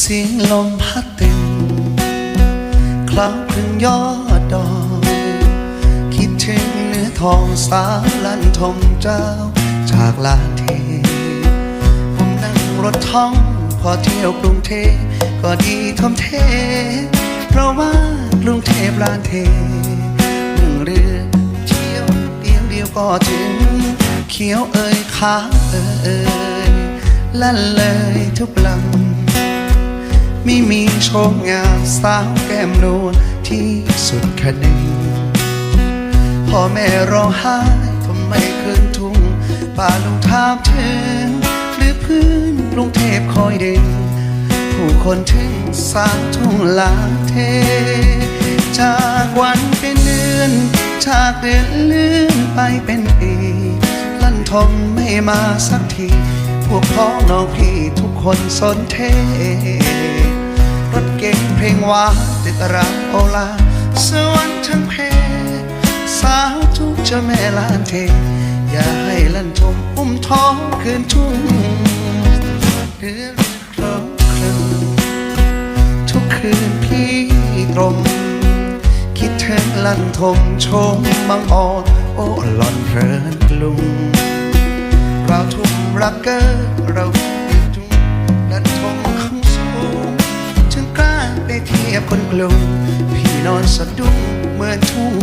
เสียงลมพัดตึงคล้ำคลึงยอดดอย คิดถึงเนื้อทองสาลันทมเจ้า จากลานเท ผมนั่งรถท้อง พอเที่ยวกรุงเทพก็ดีทมเท เพราะว่ากรุงเทพลานเทหนึ่งเรือเที่ยวเดียวเดียวก็ถึง เขียวเอ่ยขาเอ่ยลั่นเลยทุกลำ ไม่มีโชมงามสาวแก้มนูนที่สุดคะแนนพ่อแม่ร้องไห้ทำไมคืนทุ่งป่าลุงถามถึงหรือพื้นกรุงเทพคอยเด่นผู้คนถึงสามทุ่งลาเท จากวันเป็นเดือนจากเดือนเลื่อนไปเป็นปีลั่นทมไม่มาสักที พวกพ้องน้องพี่ทุกคนสนเท ก๋งเพลงหวานติดรางโอลาสวรรค์ทั้งเพสาวทุกเจ้าแม่ลานเท อย่าให้ลั่นทมอุ้มท้องคืนทุ่งเดือนครบครึงทุกคืนพี่ตรม คิดถึงลั่นทมชมบังออนโอ้หล่อนเพลินกลุงเราทุ่มรักเกอเรา คนกลุ่มพี่นอนสะดุ้งเหมือนทุ่ง